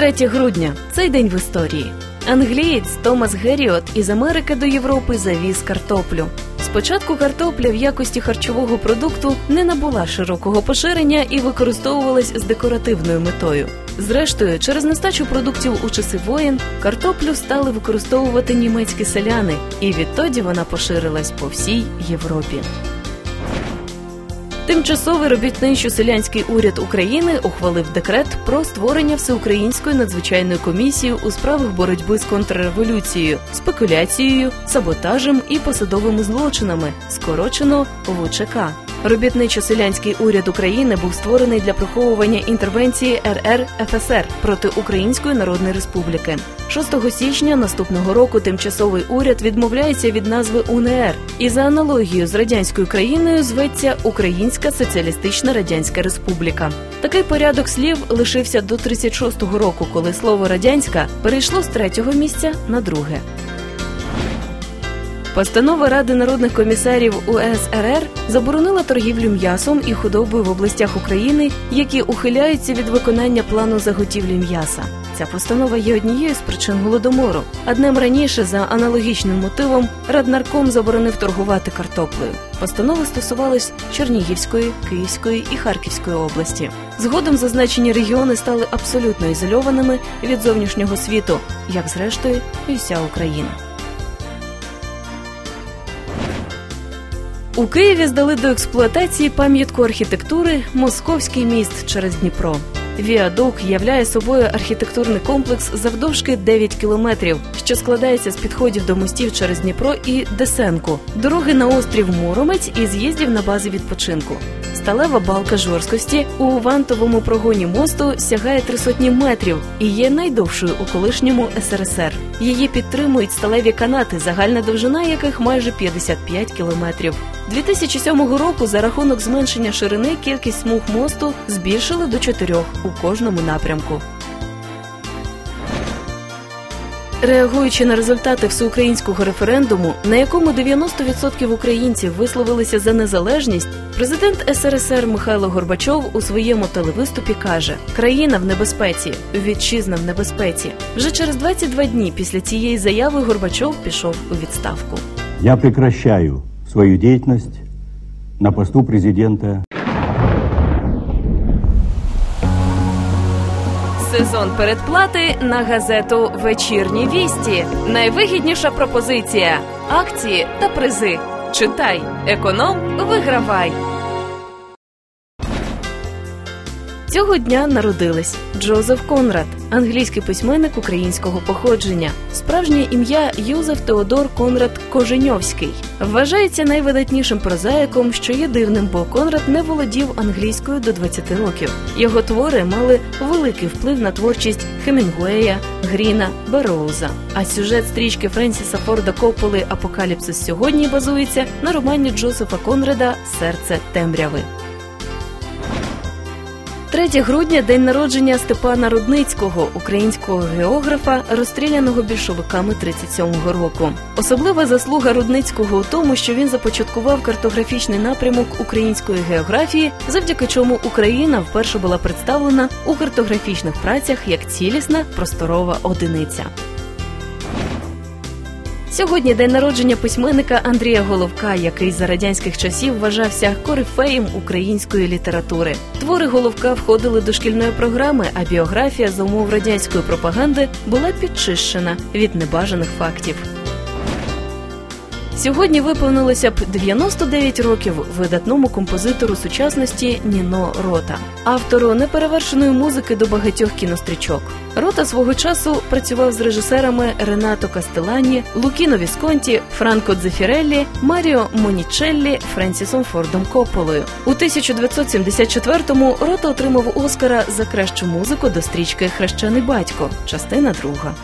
3 грудня цей день в історії. Англієць Томас Геріот із Америки до Європи завіз картоплю. Спочатку картопля в якості харчового продукту не набула широкого поширення і використовувалась з декоративною метою. Зрештою, через нестачу продуктів у часи воєн картоплю стали використовувати німецькі селяни, і відтоді вона поширилась по всій Європі. Тимчасовий робітничо-селянський уряд України ухвалив декрет про створення всеукраїнської надзвичайної комісії у справах боротьби з контрреволюцією, спекуляцією, саботажем і посадовими злочинами, скорочено ВЧК. Робітничо-селянський уряд України був створений для приховування інтервенції РР ФСР проти Української Народної Республіки. 6 січня наступного року тимчасовий уряд відмовляється від назви УНР і за аналогією з радянською країною зветься Українська Соціалістична Радянська Республіка. Такий порядок слів лишився до 36-го року, коли слово радянська перейшло з третього місця на друге. Постанова Ради народних комісарів УСРР заборонила торгівлю м'ясом і худобою в областях України, які ухиляються від виконання плану заготівлі м'яса. Ця постанова є однією з причин голодомору. А днем раніше, за аналогічним мотивом, Раднарком заборонив торгувати картоплею. Постанови стосувались Чернігівської, Київської і Харківської області. Згодом зазначені регіони стали абсолютно ізольованими від зовнішнього світу, як зрештою і вся Україна. У Києві здали до експлуатації пам'ятку архітектури Московський міст через Дніпро. Віадук являє собою архітектурний комплекс завдовжки 9 кілометрів, що складається з підходів до мостів через Дніпро і Десенку, дороги на острів Муромець і з'їздів на бази відпочинку. Сталева балка жорсткості у вантовому прогоні мосту сягає три сотні метрів і є найдовшою у колишньому СРСР. Її підтримують сталеві канати, загальна довжина яких майже 55 кілометрів. 2007 року за рахунок зменшення ширини кількість смуг мосту збільшили до чотирьох у кожному напрямку. Реагуючи на результати всеукраїнського референдуму, на якому 90% українців висловилися за незалежність, президент СРСР Михайло Горбачов у своєму телевиступі каже: країна в небезпеці, вітчизна в небезпеці. Вже через 22 дні після цієї заяви Горбачов пішов у відставку. Я прекращаю свою деятельность на посту президента Сезон передплати на газету Вечірні вісті. Найвигідніша пропозиція: акції та призи. Читай, економ, вигравай. Цього дня народились Джозеф Конрад, англійський письменник українського походження. Справжнє ім'я Юзеф Теодор Конрад Коженьовський. Вважається найвидатнішим прозаїком, що є дивним, бо Конрад не володів англійською до 20 років. Його твори мали великий вплив на творчість Хемінгуея, Гріна, Бероуза. А сюжет стрічки Френсіса Форда Копполи Апокаліпсис сьогодні базується на романі Джозефа Конрада Серце темряви. 3 грудня день народження Степана Рудницького, українського географа, розстріляного більшовиками 37-го року. Особлива заслуга Рудницького у тому, що він започаткував картографічний напрямок української географії, завдяки чому Україна вперше була представлена у картографічних працях як цілісна просторова одиниця. Сьогодні день народження письменника Андрія Головка, який за радянських часів вважався корифеєм української літератури. Твори Головка входили до шкільної програми, а біографія за умов радянської пропаганди була підчищена від небажаних фактів. Сьогодні виповнилося б 99 років видатному композитору сучасності Ніно Рота, автору неперевершеної музики до багатьох кінострічок. Рота свого часу працював з режисерами Ренато Кастелані, Лукіно Вісконті, Франко Дзефіреллі, Маріо Монічеллі, Френсісом Фордом Копполою. У 1974-му Рота отримав Оскара за кращу музику до стрічки Хрещений батько, частина друга.